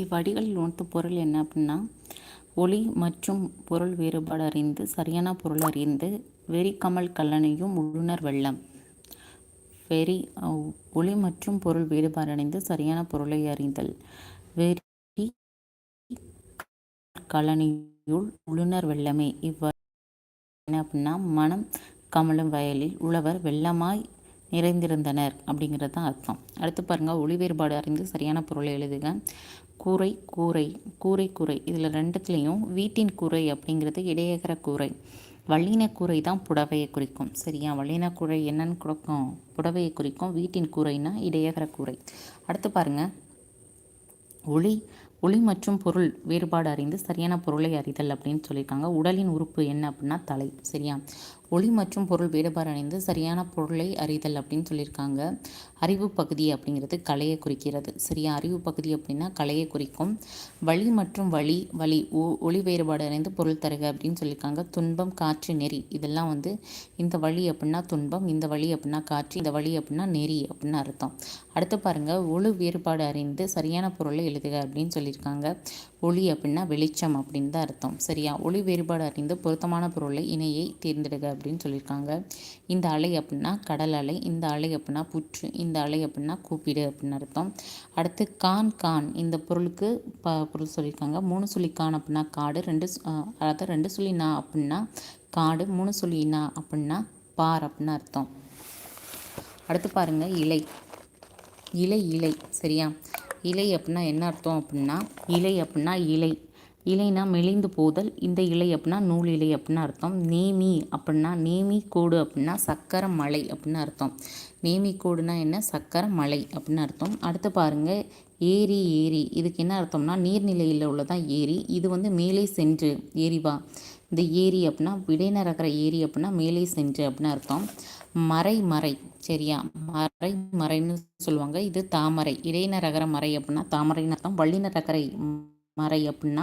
இவ்வடிகளில் உணர்த்தும் பொருள் என்ன அப்படின்னா ஒளி மற்றும் பொருள் வேறுபாடு அறிந்து சரியான பொருள் அறிந்து வெறி கமல் கல்லணையும் உள்ளுணர் வெள்ளம். வெறி ஒளி மற்றும் பொருள் வேறுபாடு அடைந்து சரியான பொருளை அறிந்தல் வெறி கலனியுள் உள்ளுணர் வெள்ளமே. இவ்வ என்ன அப்படின்னா மனம் கமலும் வயலில் உழவர் வெள்ளமாய் நிறைந்திருந்தனர் அப்படிங்கிறது தான் அர்த்தம். அடுத்து பாருங்கள் ஒளி வேறுபாடு அறிந்து சரியான பொருளை எழுதுக. கூரை கூரை கூரை கூரை. இதில் ரெண்டுத்துலேயும் வீட்டின் கூரை அப்படிங்கிறது இடையகர கூரை. வள்ளின கூரை தான் புடவையை குறிக்கும். சரியா? வள்ளின கூரை என்னன்னு கொடுக்கும்? புடவையை குறிக்கும். வீட்டின் கூரைனா இடையகர கூரை. அடுத்து பாருங்கள் ஒளி ஒளி மற்றும் பொருள் வேறுபாடு அறிந்து சரியான பொருளை அறிதல் அப்படின்னு சொல்லியிருக்காங்க. உடலின் உறுப்பு என்ன அப்படின்னா தலை. சரியா? ஒளி மற்றும் பொருள் வேறுபாடு அணிந்து சரியான பொருளை அறிதல் அப்படின்னு சொல்லியிருக்காங்க. அறிவு பகுதி அப்படிங்கிறது கலையை குறிக்கிறது. சரியா? அறிவு பகுதி அப்படின்னா கலையை குறிக்கும். வழி மற்றும் வழி வழி ஒளி வேறுபாடு அடைந்து பொருள் தருக அப்படின்னு சொல்லியிருக்காங்க. துன்பம் காற்று நெறி. இதெல்லாம் வந்து இந்த வழி அப்படின்னா துன்பம் இந்த வழி அப்படின்னா காற்று இந்த வழி அப்படின்னா நெறி அப்படின்னு அர்த்தம். அடுத்து பாருங்கள் ஒளி வேறுபாடு அறிந்து சரியான பொருளை எழுதுக அப்படின்னு சொல்லியிருக்காங்க. ஒளி அப்படின்னா வெளிச்சம் அப்படின்னு தான் அர்த்தம். சரியா? ஒளி வேறுபாடு அறிந்து பொருத்தமான பொருளை இணையை தேர்ந்தெடுக்க அப்படின்னு சொல்லியிருக்காங்க. இந்த அலை அப்படின்னா கடல் அலை இந்த அலை அப்படின்னா புற்று இந்த அலை அப்படின்னா கூப்பிடு அப்படின்னு அர்த்தம். அடுத்து கான் கான். இந்த பொருளுக்கு ப பொருள் சொல்லியிருக்காங்க. மூணு சொல்லி கான் அப்படின்னா காடு ரெண்டு அதாவது ரெண்டு சொல்லி நா அப்படின்னா காடு மூணு சொல்லி நா அப்படின்னா பார் அப்படின்னு அர்த்தம். அடுத்து பாருங்கள் இலை. இலை இலை. சரியா? இலை அப்படின்னா என்ன அர்த்தம் அப்படின்னா இலை அப்படின்னா இலை. இலைனா மெலிந்து போதல் இந்த இலை அப்படின்னா நூல் இலை அப்படின்னு அர்த்தம். நேமி அப்படின்னா நேமி கோடு அப்படின்னா சக்கர மலை அப்படின்னு அர்த்தம். நேமி கோடுனா என்ன? சக்கர மலை அப்படின்னு அர்த்தம். அடுத்து பாருங்கள் ஏரி ஏரி. இதுக்கு என்ன அர்த்தம்னா நீர்நிலையில் உள்ளதான் ஏரி. இது வந்து மேலே சென்று ஏரிவா இந்த ஏரி அப்படின்னா விடைநரகிற ஏரி அப்படின்னா மேலே சென்று அப்படின்னு அர்த்தம். மறை மறை. சரியா? மறை மறைன்னு சொல்லுவாங்க. இது தாமரை. இடைநரகர மறை அப்படின்னா தாமரைன்னு அர்த்தம். வள்ளிநரகரை மறை அப்படின்னா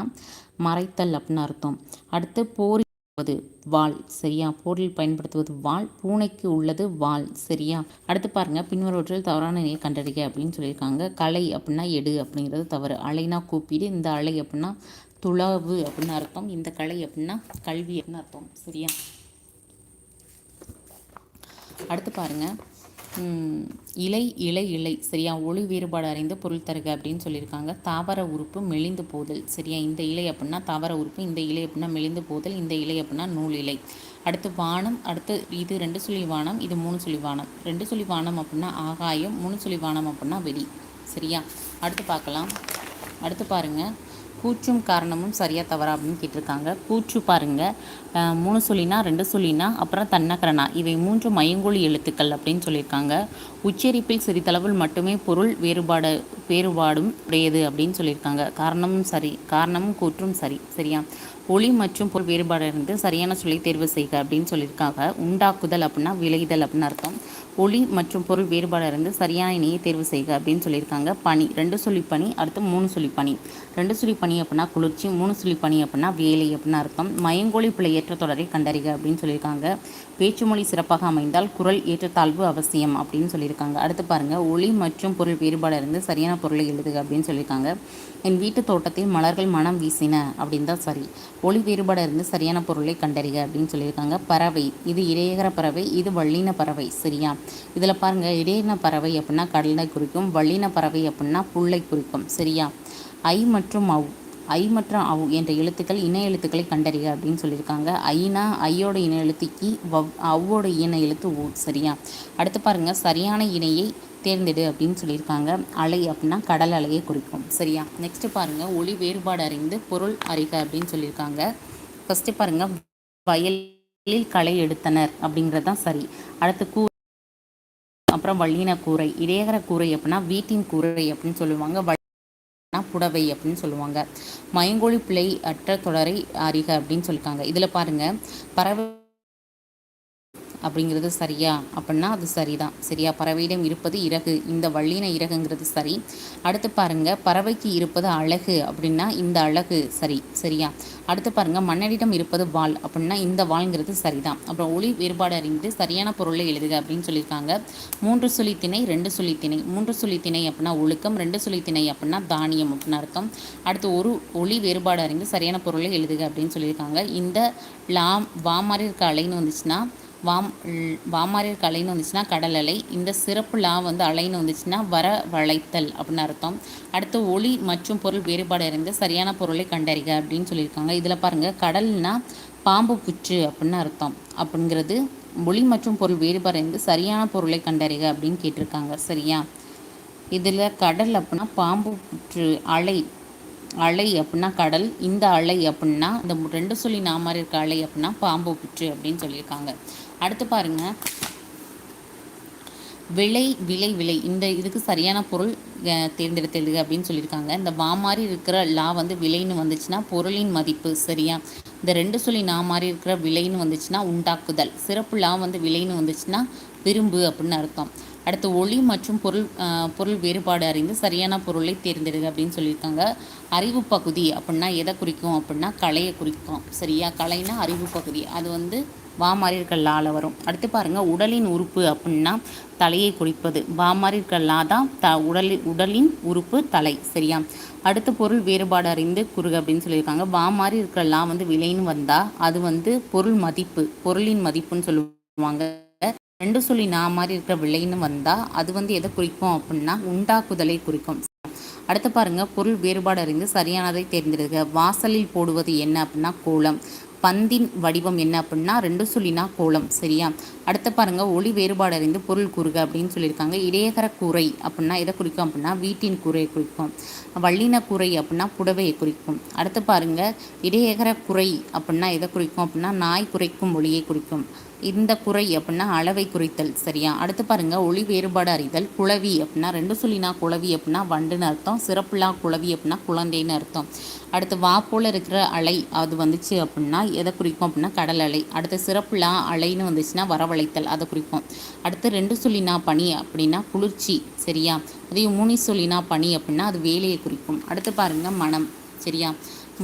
மறைத்தல் அப்படின்னு அர்த்தம். அடுத்து போரில் வால் சரியா? போரில் பயன்படுத்துவது வால் பூனைக்கு உள்ளது வால் சரியா? அடுத்து பாருங்க பின்வருவற்றில் தவறான நிலையை கண்டறிக அப்படின்னு சொல்லியிருக்காங்க. கலை அப்படின்னா எடு அப்படிங்கிறது தவறு. அலைனா கூப்பிடு. இந்த அலை அப்படின்னா துளவு அப்படின்னு அர்த்தம். இந்த கலை அப்படின்னா கல்வி அப்படின்னு அர்த்தம். சரியா? அடுத்து பாருங்கள் இலை இலை இலை. சரியா ஒளி வேறுபாடு அறிந்து பொருள் தருக அப்படின்னு சொல்லியிருக்காங்க. தாவர உறுப்பு மெலிந்து போதல். சரியா இந்த இலை அப்படின்னா தாவர உறுப்பு இந்த இலை அப்படின்னா மெலிந்து போதல் இந்த இலை அப்படின்னா நூல் இலை. அடுத்து வானம் அடுத்து இது ரெண்டு சுழி வானம் இது மூணு சுழி வானம். ரெண்டு சுழி வானம் அப்படின்னா ஆகாயம் மூணு சுழி வானம் அப்படின்னா வெடி சரியா? அடுத்து பார்க்கலாம். அடுத்து பாருங்கள் கூச்சும் காரணமும் சரியாக தவறா அப்படின்னு கேட்டிருக்காங்க. கூச்சு பாருங்கள் மூணு சொல்லினா ரெண்டு சொல்லினா அப்புறம் தன்னக்கரணா இவை மூன்று மயங்கொழி எழுத்துக்கள் அப்படின்னு சொல்லியிருக்காங்க. உச்சரிப்பில் சிறிதளவில் மட்டுமே பொருள் வேறுபாடு வேறுபாடும் உடையது அப்படின்னு சொல்லியிருக்காங்க. காரணமும் சரி காரணமும் கூற்றும் சரி சரியா? ஒளி மற்றும் பொருள் வேறுபாடு இருந்து சரியான சொல்லி தேர்வு செய்க அப்படின்னு சொல்லியிருக்காங்க. உண்டாக்குதல் அப்படின்னா விளைதல் அப்படின்னு அர்த்தம். ஒளி மற்றும் பொருள் வேறுபாடு இருந்து சரியான இணையை தேர்வு செய்க அப்படின்னு சொல்லியிருக்காங்க. பனி ரெண்டு சொல்லி பனி அடுத்து மூணு சொல்லி பனி. ரெண்டு சொல்லி பனி அப்படின்னா குளிர்ச்சி மூணு சொல்லி பனி அப்படின்னா வேலை அப்படின்னா அர்த்தம். மயங்கொழி பிள்ளை ஏற்ற தொடரை கண்டறிக அப்படின்னு சொல்லியிருக்காங்க. பேச்சுமொழி சிறப்பாக அமைந்தால் குரல் ஏற்றத்தாழ்வு அவசியம் அப்படின்னு சொல்லியிருக்காங்க. அடுத்து பாருங்கள் ஒளி மற்றும் பொருள் வேறுபாடு இருந்து சரியான பொருளை எழுதுக அப்படின்னு சொல்லியிருக்காங்க. என் வீட்டு தோட்டத்தில் மலர்கள் மனம் வீசின அப்படின்னு தான் சரி. ஒளி வேறுபாடு இருந்து சரியான பொருளை கண்டறிக அப்படின்னு சொல்லியிருக்காங்க. பறவை இது இடையகர பறவை இது வள்ளின பறவை சரியா? இதில் பாருங்கள் இடையின பறவை அப்படின்னா கடலை குறிக்கும் வள்ளின பறவை அப்படின்னா புல்லை குறிக்கும். சரியா? ஐ மற்றும் அவ் ஐ மற்றும் அவ் என்ற எழுத்துக்கள் இணை எழுத்துக்களை கண்டறிக அப்படின்னு சொல்லியிருக்காங்க. ஐனா ஐயோட இணை எழுத்து இ வவ் அவ்வோட இன எழுத்து ஊ சரியா? அடுத்து பாருங்கள் சரியான இணையை தேர்ந்தெடு அப்படின்னு சொல்லியிருக்காங்க. அலை அப்படின்னா கடல் அலையை குறிக்கும். சரியா? நெக்ஸ்ட் பாருங்கள் ஒளி வேறுபாடு அறிந்து பொருள் அறிக அப்படின்னு சொல்லியிருக்காங்க. ஃபஸ்ட்டு பாருங்கள் வயலில் களை எடுத்தனர் அப்படிங்கிறது தான் சரி. அடுத்து கூ அப்புறம் வள்ளின கூரை இடையகர கூரை அப்படின்னா வீட்டின் கூரை அப்படின்னு சொல்லுவாங்க. புடவை அப்படின்னு சொல்லுவாங்க. மயங்கொழி பிள்ளை அற்ற தொடரை அறிக அப்படின்னு சொல்லியிருக்காங்க இதில் பாருங்கள் பறவை அப்படிங்கிறது சரியா? அப்படின்னா அது சரிதான். சரியா? பறவையிடம் இருப்பது இறகு. இந்த வள்ளின இறகுங்கிறது சரி. அடுத்து பாருங்க பறவைக்கு இருப்பது அழகு அப்படின்னா இந்த அழகு சரி. சரியா? அடுத்து பாருங்க மன்னரிடம் இருப்பது வால் அப்படின்னா இந்த வாள்ங்கிறது சரிதான். அப்புறம் ஒளி வேறுபாடு அறிந்து சரியான பொருளை எழுதுக அப்படின்னு சொல்லியிருக்காங்க. மூன்று சொல்லி திணை ரெண்டு சொல்லி திணை. மூன்று சொல்லி திணை அப்படின்னா ஒழுக்கம் ரெண்டு சொல்லி திணை அப்படின்னா தானியம் அப்படின்னு அர்த்தம். அடுத்து ஒரு ஒளி வேறுபாடு அறிந்து சரியான பொருளை எழுதுக அப்படின்னு சொல்லியிருக்காங்க. இந்த லாம் வா மாதிரி இருக்க அலைன்னு வந்துச்சுன்னா வாம் வாமாரியர் கலைன்னு வந்துச்சுன்னா கடல் அலை. இந்த சிறப்பு லா வந்து அலைன்னு வந்துச்சுன்னா வர வளைத்தல் அப்படின்னு அர்த்தம். அடுத்து ஒளி மற்றும் பொருள் வேறுபாடு அறிந்து சரியான பொருளை கண்டறிக அப்படின்னு சொல்லியிருக்காங்க. இதில் பாருங்கள் கடல்னா பாம்பு புற்று அப்படின்னு அர்த்தம். அப்படிங்கிறது ஒளி மற்றும் பொருள் வேறுபாடு அறிந்து சரியான பொருளை கண்டறிக அப்படின்னு கேட்டிருக்காங்க. சரியா? இதில் கடல் அப்படின்னா பாம்பு புற்று அலை அலை அப்படின்னா கடல் இந்த அலை அப்படின்னா இந்த ரெண்டு சொல்லி நாம இருக்க அலை அப்படின்னா பாம்பு புற்று அப்படின்னு சொல்லியிருக்காங்க. அடுத்து பாருங்க. விலை விலை விலை. இந்த இதுக்கு சரியான பொருள் தேர்ந்தெடுத்தது அப்படின்னு சொல்லியிருக்காங்க. இந்த வா மாதிரி இருக்கிற லா வந்து விலைன்னு வந்துச்சுன்னா பொருளின் மதிப்பு சரியா? இந்த ரெண்டு சொல்லி நான் மாதிரி இருக்கிற விலைன்னு வந்துச்சுன்னா உண்டாக்குதல். சிறப்பு லா வந்து விலைன்னு வந்துச்சுன்னா விரும்பு அப்படின்னு அர்த்தம். அடுத்து ஒளி மற்றும் பொருள் பொருள் வேறுபாடு அறிந்து சரியான பொருளை தேர்ந்தெடுங்க அப்படின்னு சொல்லியிருக்காங்க. அறிவு பகுதி அப்படின்னா எதை குறிக்கும் அப்படின்னா கலையை குறிக்கும். சரியா? கலைனா அறிவு பகுதி. அது வந்து வா லால வரும். அடுத்து பாருங்கள் உடலின் உறுப்பு அப்படின்னா தலையை குறிப்பது. வா தான் த உடலின் உடலின் உறுப்பு தலை. சரியா? அடுத்த பொருள் வேறுபாடு அறிந்து குறுக அப்படின்னு சொல்லியிருக்காங்க. வா வந்து விலைன்னு வந்தால் அது வந்து பொருள் மதிப்பு பொருளின் மதிப்புன்னு சொல்லுவாங்க. ரெண்டு சொல்லி நான் மாதிரி இருக்கிற விலைன்னு வந்தால் அது வந்து எதை குறிக்கும் அப்படின்னா உண்டாக்குதலை குறிக்கும். அடுத்து பாருங்கள் பொருள் வேறுபாடு அறிந்து சரியானதை தேர்ந்தெடுக்க வாசலில் போடுவது என்ன அப்படின்னா கோலம். பந்தின் வடிவம் என்ன அப்படின்னா ரெண்டு சொல்லினா கோலம் சரியா? அடுத்து பாருங்க ஒளி வேறுபாடு அறிந்து பொருள் கூறுக அப்படின்னு சொல்லியிருக்காங்க. இடையகர கூரை அப்படின்னா எதை குறிக்கும் அப்படின்னா வீட்டின் கூரையை குறிக்கும். வள்ளின கூரை அப்படின்னா புடவையை குறிக்கும். அடுத்து பாருங்க இடையகர குறை அப்படின்னா எதை குறிக்கும் அப்படின்னா நாய் குறைக்கும் ஒளியை குறிக்கும். இந்த குறை அப்படின்னா அளவை குறித்தல் சரியா? அடுத்து பாருங்க ஒளி வேறுபாடு அறிதல் குளவி அப்படின்னா ரெண்டு சொல்லினா குளவி அப்படின்னா வண்டுன்னு அர்த்தம் சிறப்புலா குளவி அப்படின்னா குழந்தைன்னு அர்த்தம். அடுத்து வா போல் இருக்கிற அலை அது வந்துச்சு அப்படின்னா எதை குறிக்கும் அப்படின்னா கடல் அலை. அடுத்து சிறப்புலா அலைன்னு வந்துச்சுன்னா வரவழைத்தல் அதை குறிக்கும். அடுத்து ரெண்டு சொல்லினா பனி அப்படின்னா குளிர்ச்சி சரியா? அதே மூணு சொல்லினா பனி அப்படின்னா அது வேலையை குறிக்கும். அடுத்து பாருங்க மனம். சரியா?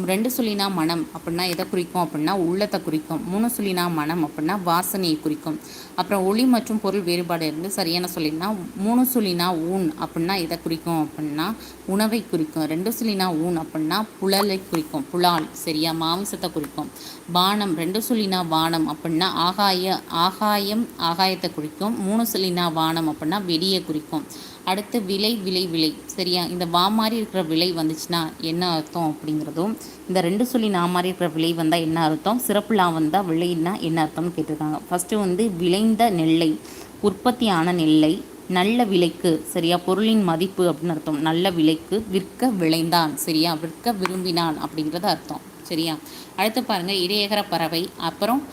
ரெண்டு சொல்லினா மனம் அப்படின்னா எதை குறிக்கும் அப்படின்னா உள்ளத்தை குறிக்கும். மூணு சொல்லினா மனம் அப்படின்னா வாசனையை குறிக்கும். அப்புறம் ஒளி மற்றும் பொருள் வேறுபாடு இருந்து சரியான சொல்லினா மூணு சொல்லினா ஊன் அப்படின்னா எதை குறிக்கும் அப்படின்னா உணவை குறிக்கும். ரெண்டு சொல்லினா ஊன் அப்படின்னா புழலை குறிக்கும். புலால் சரியா? மாமிசத்தை குறிக்கும். வானம் ரெண்டு சொல்லினா வானம் அப்படின்னா ஆகாய ஆகாயம் ஆகாயத்தை குறிக்கும். மூணு சொல்லினா வானம் அப்படின்னா வெடியை குறிக்கும். அடுத்து விலை விலை விலை. சரியா? இந்த வா மாதிரி இருக்கிற விலை வந்துச்சுன்னா என்ன அர்த்தம் அப்படிங்கிறதும் இந்த ரெண்டு சொல்லி நான் மாதிரி இருக்கிற விலை வந்தால் என்ன அர்த்தம் சிறப்புலாம் வந்தால் விலைன்னா என்ன அர்த்தம்னு கேட்டிருக்காங்க. ஃபஸ்ட்டு வந்து விளைந்த நெல்லை உற்பத்தியான நெல்லை நல்ல விலைக்கு சரியா? பொருளின் மதிப்பு அப்படின்னு அர்த்தம். நல்ல விலைக்கு விற்க விளைந்தான் சரியா? விற்க விரும்பினான் அப்படிங்கிறது அர்த்தம். சரியா? அடுத்து பாருங்கள் இடையகர பறவை அப்புறம்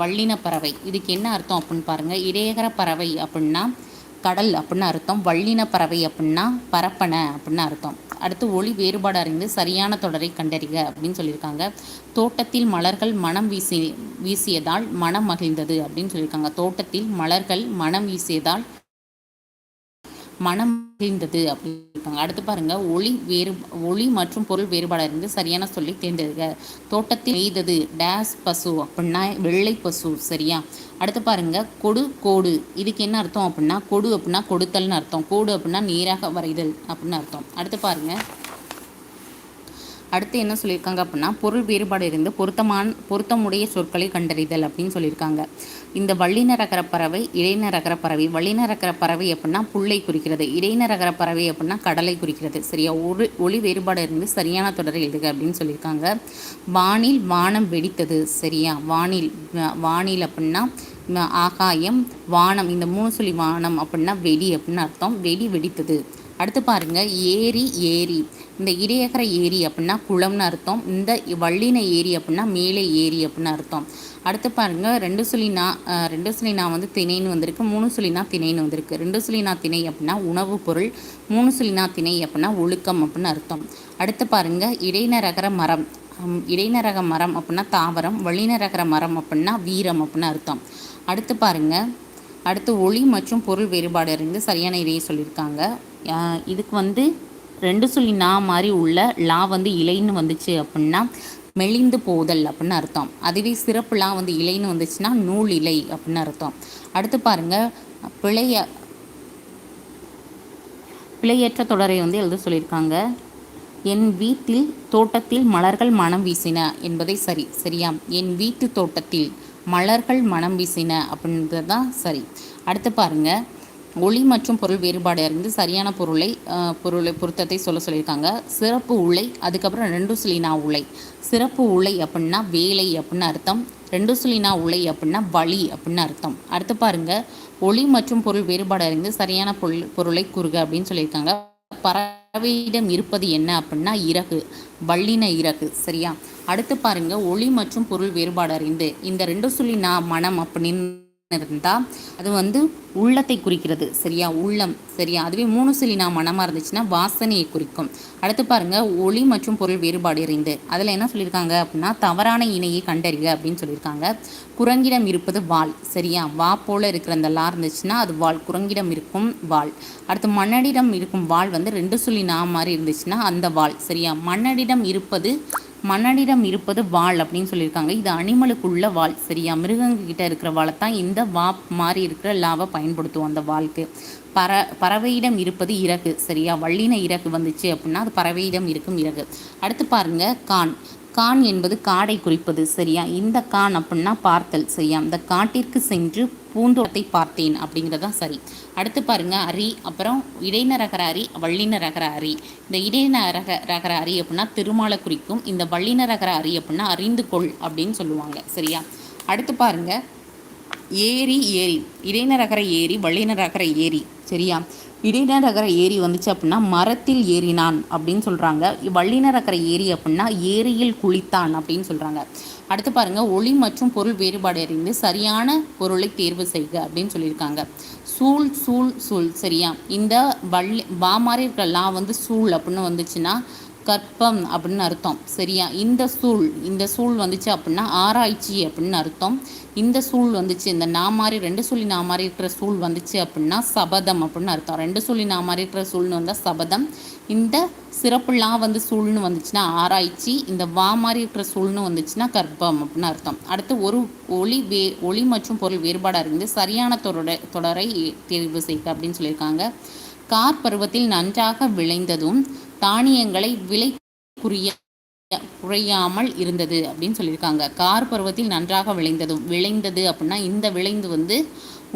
வள்ளின பறவை. இதுக்கு என்ன அர்த்தம் அப்படின்னு பாருங்கள் இடையகர பறவை அப்படின்னா கடல் அப்படின்னு அர்த்தம் வள்ளின பறவை அப்படின்னா பரப்பன அப்படின்னு அர்த்தம். அடுத்து ஒளி வேறுபாடு அறிந்து சரியான தொடரை கண்டறிக அப்படின்னு சொல்லியிருக்காங்க. தோட்டத்தில் மலர்கள் மனம் வீசி வீசியதால் மனம் மகிழ்ந்தது அப்படின்னு சொல்லியிருக்காங்க. தோட்டத்தில் மலர்கள் மனம் வீசியதால் மனம் மகிழ்ந்தது அப்படின்னு அடுத்து பாருங்க ஒளி வேறு ஒளி மற்றும் பொருள் வேறுபாடு இருந்து சரியான சொல்லி தேர்ந்தெடுக்க தோட்டத்தில் எய்தது டேஸ் பசு அப்படின்னா வெள்ளை பசு சரியா? அடுத்து பாருங்க கொடு கோடு. இதுக்கு என்ன அர்த்தம் அப்படின்னா கொடு அப்படின்னா கொடுத்தல்னு அர்த்தம். கோடு அப்படின்னா நேராக வரைதல் அப்படின்னு அர்த்தம். அடுத்து பாருங்க அடுத்து என்ன சொல்லியிருக்காங்க அப்படின்னா பொருள் வேறுபாடு இருந்து பொருத்தமான பொருத்தமுடைய சொற்களை கண்டறிதல் அப்படின்னு சொல்லியிருக்காங்க. இந்த வள்ளிநரகர பறவை இடைநரகர பறவை வள்ளிநரகர பறவை அப்படின்னா புல்லை குறிக்கிறது. இடைநரகர பறவை அப்படின்னா கடலை குறிக்கிறது. சரியா? ஒரு ஒளி வேறுபாடு இருந்து சரியான தொடர் எழுதுக அப்படின்னு சொல்லியிருக்காங்க. வானில் வானம் வெடித்தது. சரியா? வானில் வானில் அப்படின்னா ஆகாயம் வானம். இந்த மூணு சொல்லி வானம் அப்படின்னா வெடி அப்படின்னு அர்த்தம். வெடி வெடித்தது. அடுத்து பாருங்க ஏரி ஏரி. இந்த இடையகர ஏரி அப்படின்னா குளம்னு அர்த்தம். இந்த வள்ளின ஏரி அப்படின்னா மேலே ஏரி அப்படின்னு அர்த்தம். அடுத்து பாருங்க ரெண்டு சுழினா ரெண்டு சுழினா வந்து திணைன்னு வந்திருக்கு. மூணு சுழினா திணைன்னு வந்திருக்கு. ரெண்டு சுழினா திணை அப்படின்னா உணவுப் பொருள். மூணு சுழினா திணை அப்படின்னா ஒழுக்கம் அப்படின்னு அர்த்தம். அடுத்து பாருங்க இடைநரகர மரம். இடைநரக மரம் அப்படின்னா தாவரம். வழிநரகர மரம் அப்படின்னா வீரம் அப்படின்னு அர்த்தம். அடுத்து பாருங்க அடுத்து ஒளி மற்றும் பொருள் வேறுபாடு அறிந்து சரியான இதையை சொல்லியிருக்காங்க. இதுக்கு வந்து ரெண்டு சொல்லி நா மாதிரி உள்ள லா வந்து இலைன்னு வந்துச்சு அப்படின்னா மெலிந்து போதல் அப்படின்னு அர்த்தம். அதுவே சிறப்பு லா வந்து இலைன்னு வந்துச்சுன்னா நூல் இலை அப்படின்னு அர்த்தம். அடுத்து பாருங்க பிழைய பிழையற்ற தொடரை வந்து எழுத சொல்லியிருக்காங்க. என் வீட்டில் தோட்டத்தில் மலர்கள் மனம் வீசின என்பதை சரி சரியா என் வீட்டு தோட்டத்தில் மலர்கள் மனம் வீசின அப்படின்றது தான் சரி. அடுத்து பாருங்கள் ஒளி மற்றும் பொருள் வேறுபாடு அறிந்து சரியான பொருளை பொருளை பொருத்தத்தை சொல்ல சொல்லியிருக்காங்க. சிறப்பு உலை அதுக்கப்புறம் ரெண்டு சுலினா உலை சிறப்பு உலை அப்படின்னா வேலை அப்படின்னு அர்த்தம். ரெண்டு சுலினா உலை அப்படின்னா வழி அப்படின்னு அர்த்தம். அடுத்து பாருங்கள் ஒளி மற்றும் பொருள் வேறுபாடு அறிந்து சரியான பொருள் பொருளை கூறுக அப்படின்னு சொல்லியிருக்காங்க. பறவையிடம் இருப்பது என்ன அப்படின்னா இறகு வள்ளின இறகு சரியா? அடுத்து பாருங்க ஒளி மற்றும் பொருள் வேறுபாடு அறிந்து. இந்த ரெண்டு சொல்லி நான் மனம் அப்படின்னு இருந்தால் அது வந்து உள்ளத்தை குறிக்கிறது. சரியா? உள்ளம். சரியா? அதுவே மூணு சொல்லி நான் மனமாக இருந்துச்சுன்னா வாசனையை குறிக்கும். அடுத்து பாருங்க ஒளி மற்றும் பொருள் வேறுபாடு அறிந்து அதில் என்ன சொல்லியிருக்காங்க அப்படின்னா தவறான இணையை கண்டறிக அப்படின்னு சொல்லியிருக்காங்க. குரங்கிடம் இருப்பது வாள். சரியா? வா போல இருக்கிற அந்த லா இருந்துச்சுன்னா அது வாள். குரங்கிடம் இருக்கும் வாள். அடுத்து மன்னடிடம் இருக்கும் வாள் வந்து ரெண்டு சொல்லி நா மாதிரி இருந்துச்சுன்னா அந்த வாள். சரியா? மன்னடிடம் இருப்பது மன்னனிடம் இருப்பது வாள் அப்படின்னு சொல்லியிருக்காங்க. இது அனிமலுக்குள்ள வாள். சரியா மிருகங்கிட்ட இருக்கிற வாளை தான் இந்த வா மாதிரி இருக்கிற லாவை பயன்படுத்துவோம் அந்த வாளுக்கு. பற பறவையிடம் இருப்பது இறகு. சரியா? வள்ளின இறகு வந்துச்சு அப்படின்னா அது பறவையிடம் இருக்கும் இறகு. அடுத்து பாருங்க கான். கான் என்பது காடை குறிப்பது. சரியா? இந்த கான் அப்படின்னா பார்த்தல் சரியா? இந்த காட்டிற்கு சென்று பூந்தோட்டத்தை பார்த்தேன் அப்படிங்கிறது தான் சரி. அடுத்து பாருங்கள் அரி அப்புறம் இடைநரகர அரி வள்ளிநரகர அரி இந்த இடைநரக ரகர அரி அப்படின்னா திருமாலை குறிக்கும். இந்த வள்ளிநரகர அரி அப்படின்னா அறிந்து கொள் அப்படின்னு சொல்லுவாங்க சரியா? அடுத்து பாருங்கள் ஏரி ஏரி. இடைநரகர ஏரி வள்ளினரகர ஏரி சரியா? இடைநரகர ஏரி வந்துச்சு அப்படின்னா மரத்தில் ஏறினான் அப்படின்னு சொல்கிறாங்க வள்ளினரகர ஏரி அப்படின்னா ஏரியில் குளித்தான் அப்படின்னு சொல்கிறாங்க அடுத்து பாருங்க ஒளி மற்றும் பொருள் வேறுபாடு அறிந்து சரியான பொருளை தேர்வு செய்க அப்படின்னு சொல்லியிருக்காங்க. சூழ் சூழ் சூழ் சரியா? இந்த வள்ளி பாமாரி இருக்க லா வந்து சூழ் அப்படின்னு வந்துச்சுன்னா கற்பம் அப்படின்னு அர்த்தம். சரியா? இந்த சூழ் இந்த சூழ் வந்துச்சு அப்படின்னா ஆராய்ச்சி அப்படின்னு அர்த்தம். இந்த சூழ் வந்துச்சு இந்த நா மாதிரி ரெண்டு சொல்லி நா மாதிரி இருக்கிற சூழ் வந்துச்சு அப்படின்னா சபதம் அப்படின்னு அர்த்தம். ரெண்டு சொல்லி நா மாதிரி இருக்கிற சூழ்னு வந்தால் சபதம். இந்த சிறப்புலாம் வந்து சூழ்னு வந்துச்சுன்னா ஆராய்ச்சி இந்த வா மாதிரி இருக்கிற சூழ்னு வந்துச்சுன்னா கர்ப்பம் அப்படின்னு அர்த்தம். அடுத்து ஒரு ஒளி வே ஒளி மற்றும் பொருள் வேறுபாடாக இருந்து சரியான தொடரை தொடரை தேர்வு செய்க அப்படின்னு சொல்லியிருக்காங்க. கார் பருவத்தில் நன்றாக விளைந்ததும் தானியங்களை விலை குறிய குறையாமல் இருந்தது அப்படின்னு சொல்லியிருக்காங்க. கார் பருவத்தில் நன்றாக விளைந்ததும் விளைந்தது அப்படின்னா இந்த விளைந்து வந்து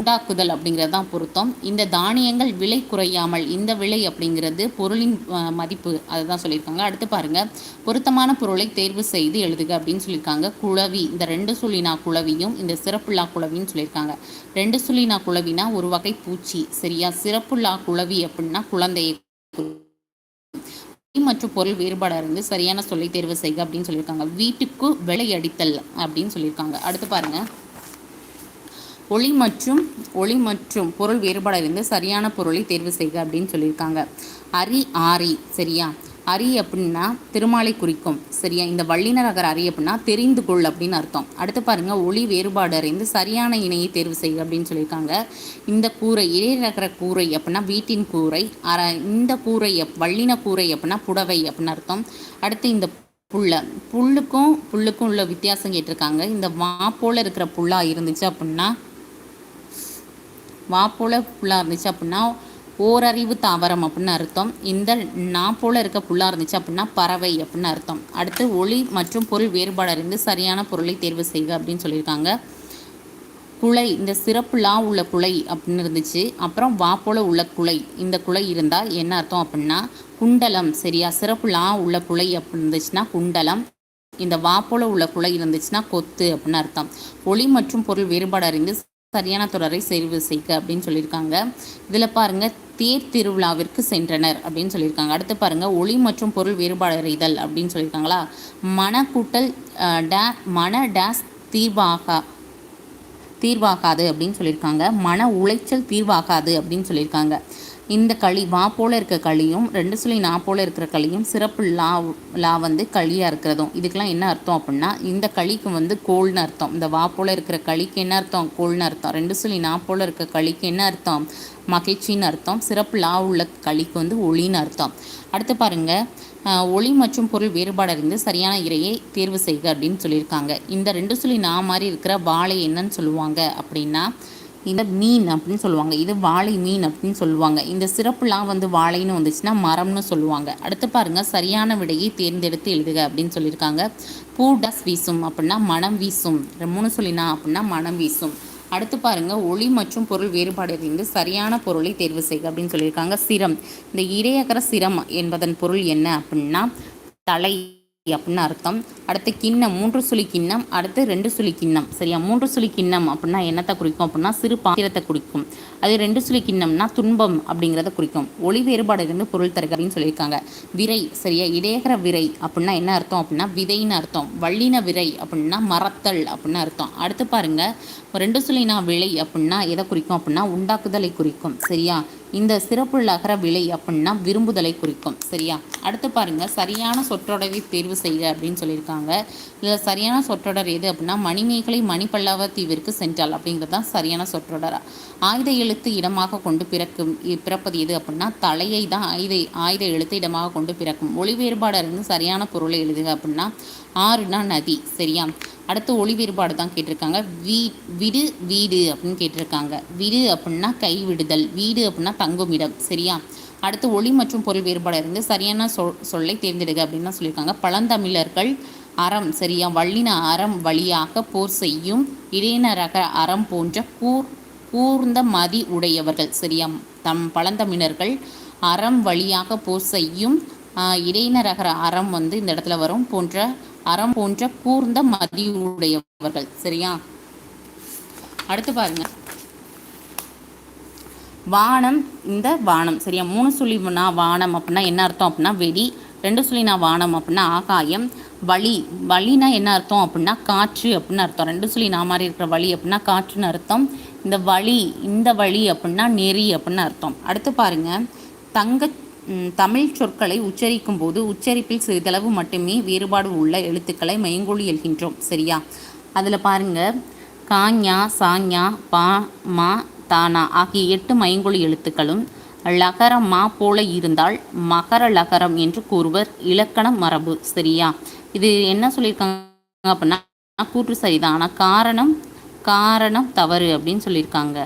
உண்டாக்குதல் அப்படிங்கிறது தான் பொருத்தம். இந்த தானியங்கள் விலை குறையாமல் இந்த விலை அப்படிங்கிறது பொருளின் மதிப்பு மதிப்பு அதுதான் சொல்லியிருக்காங்க. அடுத்து பாருங்க பொருத்தமான பொருளை தேர்வு செய்து எழுதுக அப்படின்னு சொல்லியிருக்காங்க. குழவி இந்த ரெண்டு சுழினா குளவியும் இந்த சிறப்புல்லா குளவின்னு சொல்லியிருக்காங்க. ரெண்டு சுழினா குழவினா ஒரு வகை பூச்சி சரியா? சிறப்புல்லா குழவி அப்படின்னா குழந்தையை மற்றும் பொருள் வேறுபாடு இருந்து சரியான சொல்லை தேர்வு செய்க அப்படின்னு சொல்லியிருக்காங்க. வீட்டுக்கு விலை அடித்தல் அப்படின்னு சொல்லியிருக்காங்க. அடுத்து பாருங்க. ஒளி மற்றும் ஒளி மற்றும் பொருள் வேறுபாடாக இருந்து சரியான பொருளை தேர்வு செய்க அப்படின்னு சொல்லியிருக்காங்க. அரி ஆரி சரியா? அரி அப்படின்னா திருமாலை குறிக்கும். சரியா? இந்த வள்ளினரகர் அரி அப்படின்னா தெரிந்து கொள் அப்படின்னு அர்த்தம். அடுத்து பாருங்க ஒளி வேறுபாடு அறிந்து சரியான இணையை தேர்வு செய்ய அப்படின்னு சொல்லியிருக்காங்க. இந்த கூரை இடைநகர கூரை அப்படின்னா வீட்டின் கூரை அர இந்த கூரை வள்ளின கூரை அப்படின்னா புடவை அப்படின்னு அர்த்தம். அடுத்து இந்த புல்ல புல்லுக்கும் புல்லுக்கும் உள்ள வித்தியாசம் கேட்டிருக்காங்க. இந்த வா போல இருக்கிற புல்லா இருந்துச்சு அப்படின்னா வா போல புல்லா இருந்துச்சு அப்படின்னா ஓரறிவு தாவரம் அப்படின்னு அர்த்தம். இந்த நா போல இருக்க புல்லாக இருந்துச்சு அப்படின்னா பறவை அப்படின்னு அர்த்தம். அடுத்து ஒளி மற்றும் பொருள் வேறுபாடு அறிந்து சரியான பொருளை தேர்வு செய்க அப்படின்னு சொல்லியிருக்காங்க. குலை இந்த சிறப்பு லா உள்ள குலை அப்படின்னு இருந்துச்சு. அப்புறம் வா போல உள்ள குலை இந்த குலை இருந்தால் என்ன அர்த்தம் அப்படின்னா குண்டலம் சரியா? சிறப்பு லா உள்ள குலை அப்படின்னு இருந்துச்சுன்னா குண்டலம். இந்த வா போல உள்ள குலை இருந்துச்சுன்னா கொத்து அப்படின்னு அர்த்தம். ஒளி மற்றும் பொருள் வேறுபாடு அறிந்து சரியான தொடரை தேர்வு செய்க அப்படின்னு சொல்லியிருக்காங்க. இதில் பாருங்க தேர் திருவிழாவிற்கு சென்றனர் அப்படின்னு சொல்லியிருக்காங்க. அடுத்து பாருங்க ஒளி மற்றும் பொருள் வேறுபாடு அறிதல் அப்படின்னு சொல்லியிருக்காங்களா? மனக்கூட்டல் டே மன டேஸ் தீர்வாகா தீர்வாகாது அப்படின்னு சொல்லியிருக்காங்க. மன உளைச்சல் தீர்வாகாது அப்படின்னு சொல்லியிருக்காங்க. இந்த களி வா போல் இருக்க களியும் ரெண்டு சொல்லி நா போல் இருக்கிற களியும் சிறப்பு லா லா வந்து களியாக இருக்கிறதும். இதுக்கெலாம் என்ன அர்த்தம் அப்படின்னா இந்த களிக்கு வந்து கோல்னு அர்த்தம். இந்த வா போல் இருக்கிற களிக்கு என்ன அர்த்தம்? கோல்னு அர்த்தம். ரெண்டு சொல்லி நா போல் இருக்க களிக்கு என்ன அர்த்தம்? மகிழ்ச்சின்னு அர்த்தம். சிறப்பு லா உள்ள களிக்கு வந்து ஒளின்னு அர்த்தம். அடுத்து பாருங்கள் ஒளி மற்றும் பொருள் வேறுபாடு அறிந்து சரியான இறையை தேர்வு செய்க அப்படின்னு சொல்லியிருக்காங்க. இந்த ரெண்டு சொல்லி நான் மாதிரி இருக்கிற வாழை என்னன்னு சொல்லுவாங்க அப்படின்னா இந்த மீன் அப்படின்னு சொல்லுவாங்க. இது வாழை மீன் அப்படின்னு சொல்லுவாங்க. இந்த சிறப்புலாம் வந்து வாழைன்னு வந்துச்சுன்னா மரம்னு சொல்லுவாங்க. அடுத்து பாருங்க சரியான விடையை தேர்ந்தெடுத்து எழுதுக அப்படின்னு சொல்லியிருக்காங்க. பூ டஸ் வீசும் அப்படின்னா மனம் வீசும். மூணு சொல்லினா அப்படின்னா மனம் வீசும். அடுத்து பாருங்க ஒளி மற்றும் பொருள் வேறுபாடு அறிந்து சரியான பொருளை தேர்வு செய்க அப்படின்னு சொல்லியிருக்காங்க. சிரம். இந்த இரையகர சிரம் என்பதன் பொருள் என்ன அப்படின்னா தலை. அப்படின்னு அர்த்தம். அடுத்து கிண்ணம் மூன்று சுழி கிண்ணம் அடுத்து ரெண்டு சுழி கிண்ணம். சரியா? மூன்று சுழி கிண்ணம் அப்படின்னா என்னத்தை குறிக்கும் அப்படின்னா சிறு பாத்திரத்தை குறிக்கும். அது ரெண்டு சுழி கிண்ணம்னா துன்பம் அப்படிங்கிறத குறிக்கும். ஒளி வேறுபாடு இருந்து பொருள் தருக அப்படின்னு சொல்லியிருக்காங்க. விரை சரியா? இடையகர விரை அப்படின்னா என்ன அர்த்தம் அப்படின்னா விதைன்னு அர்த்தம். வள்ளின விரை அப்படின்னா மரத்தல் அப்படின்னு அர்த்தம். அடுத்து பாருங்க. ரெண்டு சுழினா விலை அப்படின்னா எதை குறிக்கும் அப்படின்னா உண்டாக்குதலை குறிக்கும். சரியா? இந்த சிறப்புள்ள அகர விலை அப்படின்னா விரும்புதலை குறிக்கும். சரியா? அடுத்து பாருங்க. சரியான சொற்றொடரை தேர்வு செய்க அப்படின்னு சொல்லியிருக்காங்க. இதில் சரியான சொற்றொடர் எது அப்படின்னா மணிமேகலை மணிப்பல்லாவ தீவிற்கு சென்றால் அப்படிங்கிறது தான் சரியான சொற்றொடர். ஆயுத எழுத்து இடமாக கொண்டு பிறக்கும் பிறப்பது எது அப்படின்னா தலையை தான் ஆயுத ஆயுத எழுத்து இடமாக கொண்டு பிறக்கும். ஒளி வேறுபாடு சரியான பொருளை எழுதுக அப்படின்னா ஆறுனா நதி சரியா? அடுத்து ஒளி வேறுபாடு தான் கேட்டிருக்காங்க. வீ விடு வீடு அப்படின்னு கேட்டிருக்காங்க. விடு அப்படின்னா கைவிடுதல் வீடு அப்படின்னா தங்கும் இடம் சரியா? அடுத்து ஒளி மற்றும் பொருள் வேறுபாடு இருந்து சரியான சொல் சொல்லை தேர்ந்தெடுக்க அப்படின்னு தான் சொல்லியிருக்காங்க. பழந்தமிழர்கள் அறம் சரியா? வள்ளின அறம் வழியாக போர் செய்யும் இடையினரக அறம் போன்ற கூர் கூர்ந்த மதி உடையவர்கள். சரியா? தம் பழந்தமிழர்கள் அறம் வழியாக போர் செய்யும் இடையினரகர அறம் வந்து இந்த இடத்துல வரும் போன்ற அறம் போன்ற கூர்ந்த மதி உடையவர்கள். சரியா? அடுத்து பாருங்க. வானம் இந்த வானம். சரியா? மூணு சொல்லினா வானம் அப்படின்னா என்ன அர்த்தம் அப்படின்னா வெடி ரெண்டு சொல்லினா வானம் அப்படின்னா ஆகாயம் வழி வழினா என்ன அர்த்தம் அப்படின்னா காற்று அப்படின்னு அர்த்தம். ரெண்டு சொல்லி நான் மாதிரி இருக்கிற வழி அப்படின்னா காற்றுன்னு அர்த்தம். இந்த வழி இந்த வழி அப்படின்னா நெறி அப்படின்னு அர்த்தம். அடுத்து பாருங்க. தங்க தமிழ் சொற்களை உச்சரிக்கும் போது உச்சரிப்பில் சிறிதளவு மட்டுமே வேறுபாடு உள்ள எழுத்துக்களை மைங்கொழி எழுகின்றோம் சரியா? அதில் பாருங்கள் காஞா சாஞா பா மா தானா ஆகிய எட்டு மைங்கொழி எழுத்துக்களும் லகரம் மா போல இருந்தால் மகர லகரம் என்று கூறுவர். இலக்கண மரபு. சரியா? இது என்ன சொல்லியிருக்காங்க அப்படின்னா கூற்று சரிதான். ஆனால் காரணம் காரணம் தவறு அப்படின்னு சொல்லியிருக்காங்க.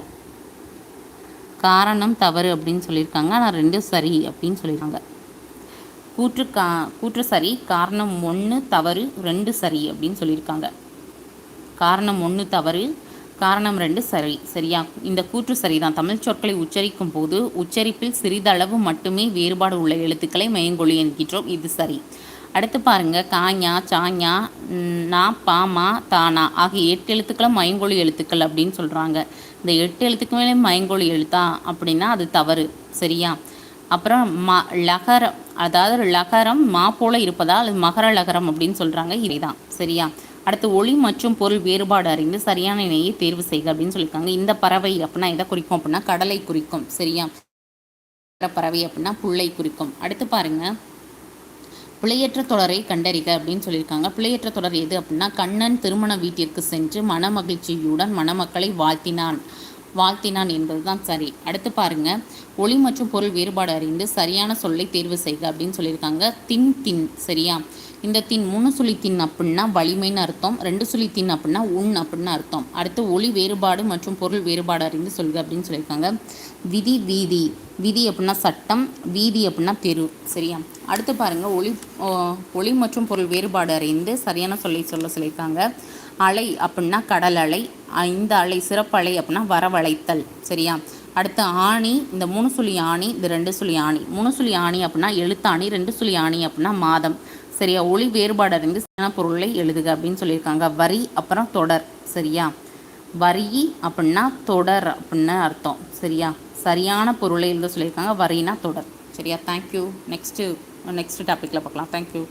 காரணம் தவறு அப்படின்னு சொல்லியிருக்காங்க. ஆனால் ரெண்டும் சரி அப்படின்னு சொல்லியிருக்காங்க. கூற்று கா கூற்று சரி காரணம் ஒன்று தவறு ரெண்டு சரி அப்படின்னு சொல்லியிருக்காங்க. காரணம் ஒன்று தவறு காரணம் ரெண்டு சரி சரியா? இந்த கூற்று சரிதான். தமிழ் சொற்களை உச்சரிக்கும் போது உச்சரிப்பில் சிறிதளவு மட்டுமே வேறுபாடு உள்ள எழுத்துக்களை மயங்கொழி என்கின்றோம் இது சரி. அடுத்து பாருங்க காஞ்சா சாஞா நா பாமா தானா ஆகிய எட்டு எழுத்துக்களும் மயங்கொழி எழுத்துக்கள் அப்படின்னு சொல்கிறாங்க இந்த எட்டு எழுத்துக்கு மேலே மயங்கொழி எழுத்தா அப்படின்னா அது தவறு சரியா? அப்புறம் ம லகரம் அதாவது லகரம் மா போல இருப்பதால் அது மகர லகரம் அப்படின்னு சொல்கிறாங்க இதுதான் சரியா? அடுத்து ஒளி மற்றும் பொருள் வேறுபாடு அறிந்து சரியான இணையை தேர்வு செய்க அப்படின்னு சொல்லியிருக்காங்க. இந்த பறவை அப்படின்னா எதை குறிக்கும் அப்படின்னா கடலை குறிக்கும் சரியா? பறவை அப்படின்னா புள்ளை குறிக்கும். அடுத்து பாருங்கள் பிழையற்ற தொடரை கண்டறிக அப்படின்னு சொல்லியிருக்காங்க. பிழையற்ற தொடர் எது அப்படின்னா கண்ணன் திருமண வீட்டிற்கு சென்று மன மகிழ்ச்சியுடன் மணமக்களை வாழ்த்தினான். வாழ்த்தினான் என்பது தான் சரி. அடுத்து பாருங்க. ஒளி மற்றும் பொருள் வேறுபாடு அறிந்து சரியான சொல்லை தேர்வு செய்க அப்படின்னு சொல்லியிருக்காங்க. தின் தின் சரியா? இந்த தின் மூணு சுழி தின் அப்படின்னா வலிமைன்னு அர்த்தம். ரெண்டு சுழி தின் அப்படின்னா உண் அப்படின்னு அர்த்தம். அடுத்து ஒளி வேறுபாடு மற்றும் பொருள் வேறுபாடு அறிந்து சொல்க அப்படின்னு சொல்லியிருக்காங்க. விதி வீதி. விதி அப்படின்னா சட்டம் வீதி அப்படின்னா தெரு. சரியா? அடுத்து பாருங்கள் ஒளி ஒளி மற்றும் பொருள் வேறுபாடு அறிந்து சரியான சொல்லை சொல்ல சொல்லியிருக்காங்க. அலை அப்படின்னா கடல் அலை இந்த அலை சிறப்பு அலை அப்படின்னா வரவழைத்தல் சரியா? அடுத்து ஆணி இந்த மூணு சுழி ஆணி இந்த ரெண்டு சுழி ஆணி. மூணு சுழி ஆணி அப்படின்னா எழுத்தாணி ரெண்டு சுழி ஆணி அப்படின்னா மாதம் சரியா? ஒளி வேறுபாடு அறிந்து சரியான பொருளை எழுதுக அப்படின்னு சொல்லியிருக்காங்க. வரி அப்புறம் தொடர் சரியா? வரி அப்படின்னா தொடர் அப்படின்னு அர்த்தம் சரியா? சரியான பொருளை எழுத சொல்லியிருக்காங்க. வரினா தொடர் சரியா? தேங்க்யூ நெக்ஸ்ட்டு நெக்ஸ்ட் டாப்பிக்கில் பார்க்கலாம். தேங்க்யூ